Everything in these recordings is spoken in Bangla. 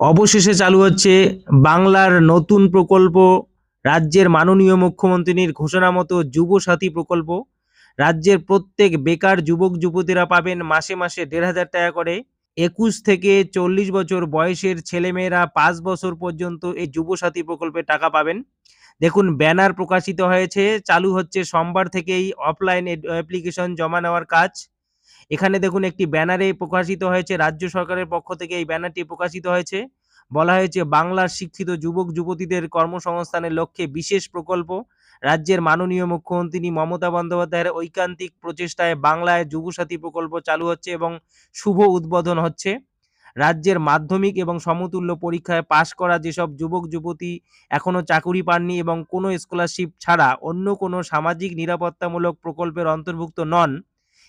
অবশেষে চালু হচ্ছে বাংলার নতুন প্রকল্প, রাজ্যের মাননীয় মুখ্যমন্ত্রীর ঘোষণা মতো যুবসাথী প্রকল্প। রাজ্যের প্রত্যেক বেকার যুবক, যুবতীরা পাবেন মাসে মাসে দেড় হাজার টাকা করে। একুশ থেকে চল্লিশ বছর বয়সের ছেলেমেয়েরা পাঁচ বছর পর্যন্ত এই যুবসাথী প্রকল্পে টাকা পাবেন। দেখুন, ব্যানার প্রকাশিত হয়েছে, চালু হচ্ছে সোমবার থেকেই অফলাইন অ্যাপ্লিকেশন জমা নেওয়ার কাজ। এখানে দেখুন একটি ব্যানারে প্রকাশিত হয়েছে, রাজ্য সরকারের পক্ষ থেকে এই ব্যানারটি প্রকাশিত হয়েছে। বলা হয়েছে, বাংলার শিক্ষিত যুবক, যুবতীদের কর্মসংস্থানের লক্ষ্যে বিশেষ প্রকল্প। রাজ্যের মাননীয় মুখ্যমন্ত্রী মমতা বন্দ্যোপাধ্যায়ের ঐকান্তিক প্রচেষ্টায় বাংলায় যুবসাথী প্রকল্প চালু হচ্ছে এবং শুভ উদ্বোধন হচ্ছে। রাজ্যের মাধ্যমিক এবং সমতুল্য পরীক্ষায় পাশ করা যেসব যুবক, যুবতী এখনও চাকুরি পাননি এবং কোনো স্কলারশিপ ছাড়া অন্য কোনো সামাজিক নিরাপত্তামূলক প্রকল্পের অন্তর্ভুক্ত নন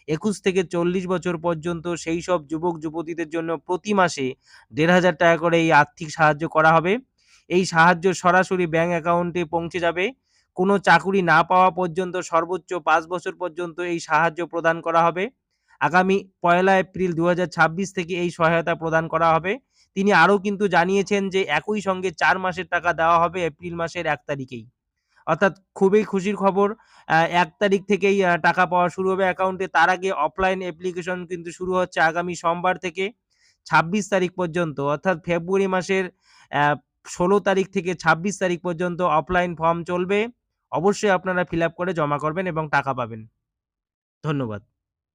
একুশ থেকে চল্লিশ বছর পর্যন্ত সেই সব যুবক যুবতীদের জন্য প্রতি মাসে দেড় হাজার টাকা করে এই আর্থিক সাহায্য করা হবে। এই সাহায্য সরাসরি ব্যাংক অ্যাকাউন্টে পৌঁছে যাবে। কোনো চাকুরি না পাওয়া পর্যন্ত, সর্বোচ্চ পাঁচ বছর পর্যন্ত এই সাহায্য প্রদান করা হবে। আগামী পয়লা এপ্রিল দু হাজার ছাব্বিশ থেকে এই সহায়তা প্রদান করা হবে। তিনি আরও কিন্তু জানিয়েছেন যে একই সঙ্গে চার মাসের টাকা দেওয়া হবে এপ্রিল মাসের এক তারিখেই। অর্থাৎ খুবই খুশির খবর এক তারিখ থেকেই টাকা পাওয়া শুরু হবে অ্যাকাউন্টে। তার আগে অফলাইন অ্যাপ্লিকেশন কিন্তু শুরু হচ্ছে আগামী সোমবার থেকে ছাব্বিশ তারিখ পর্যন্ত। অর্থাৎ ফেব্রুয়ারি মাসের ষোলো তারিখ থেকে ছাব্বিশ তারিখ পর্যন্ত অফলাইন ফর্ম চলবে। অবশ্যই আপনারা ফিল করে জমা করবেন এবং টাকা পাবেন। ধন্যবাদ।